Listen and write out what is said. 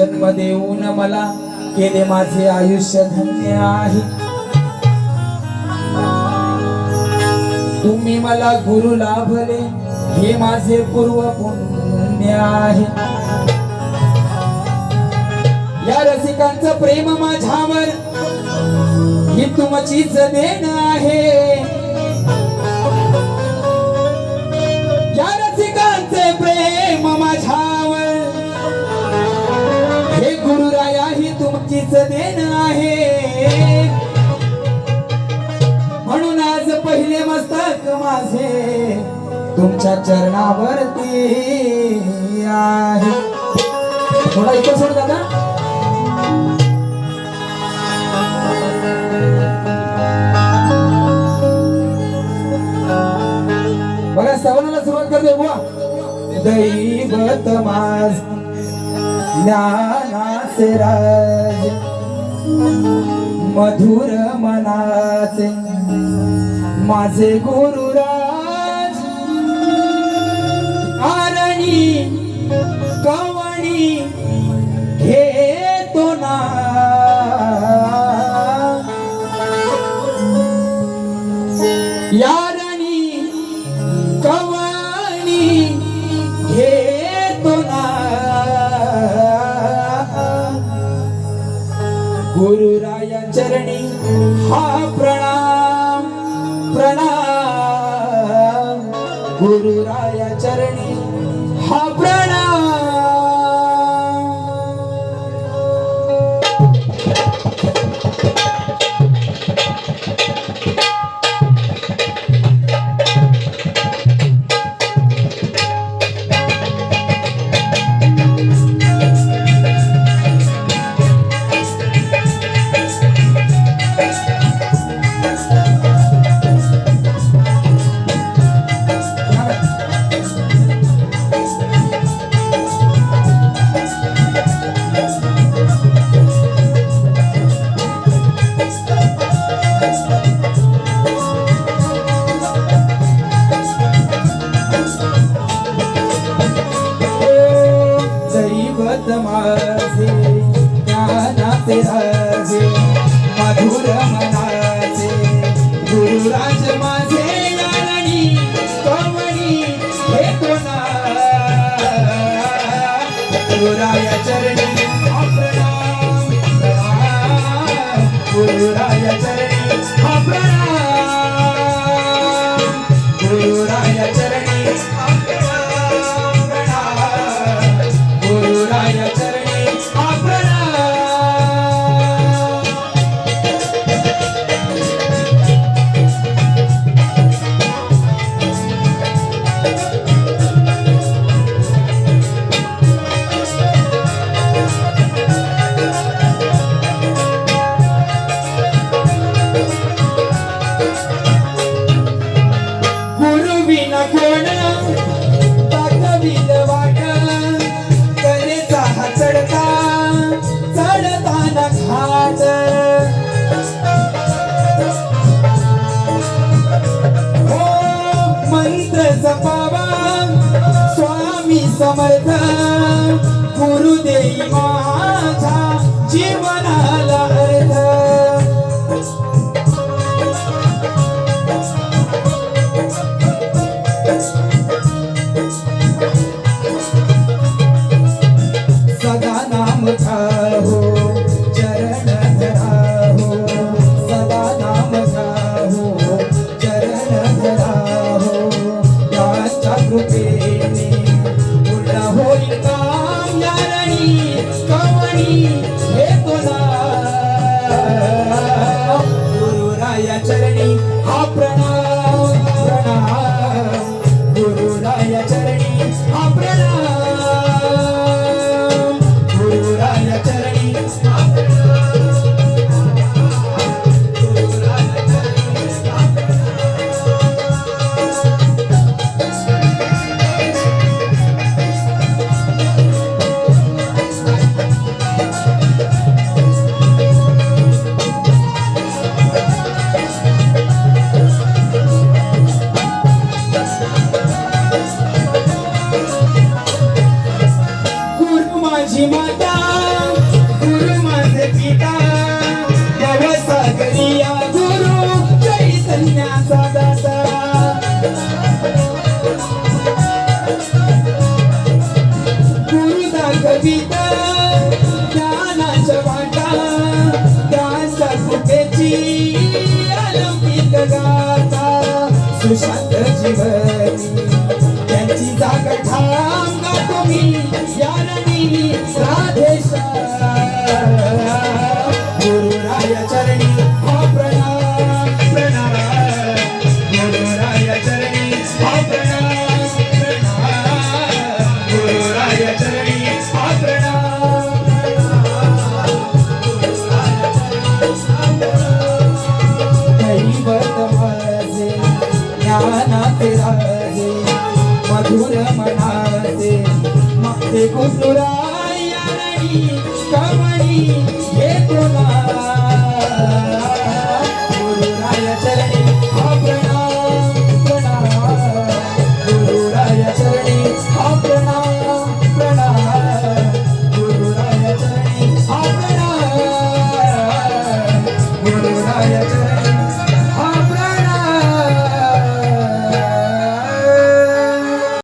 जन्म देऊन मला केले माझे आयुष्य धन्य आहे. तुम्ही मला गुरु लाभले हे माझे पूर्व पुण्य आहे. या रसिकांचं प्रेम माझ्यावर ही तुमचीच देण आहे. देण आहे. म्हणून आज पहिले मस्तक माझे तुमच्या चरणावरती आहे. थोडा इथं सोड दादा. बघा सवनाला सुरुवात करते बुवा. दैवत माझ ज्ञानाचे राज. मधुर मनाचे माझे गुरुराज आरणी कवणी घेतो ना. या गुरुराया चरणी हा प्रणाम प्रणाम. गुरुराया चरणी हा प्रणाम. गुरुराया चरणी जीवनाला कविता ज्ञानाच्या वाटा त्यांच्या कृपेची अलौकिक गाथा सुशांत जीवन त्यांची जागा ठाम गातो मी ज्ञाननी કવરી કવરી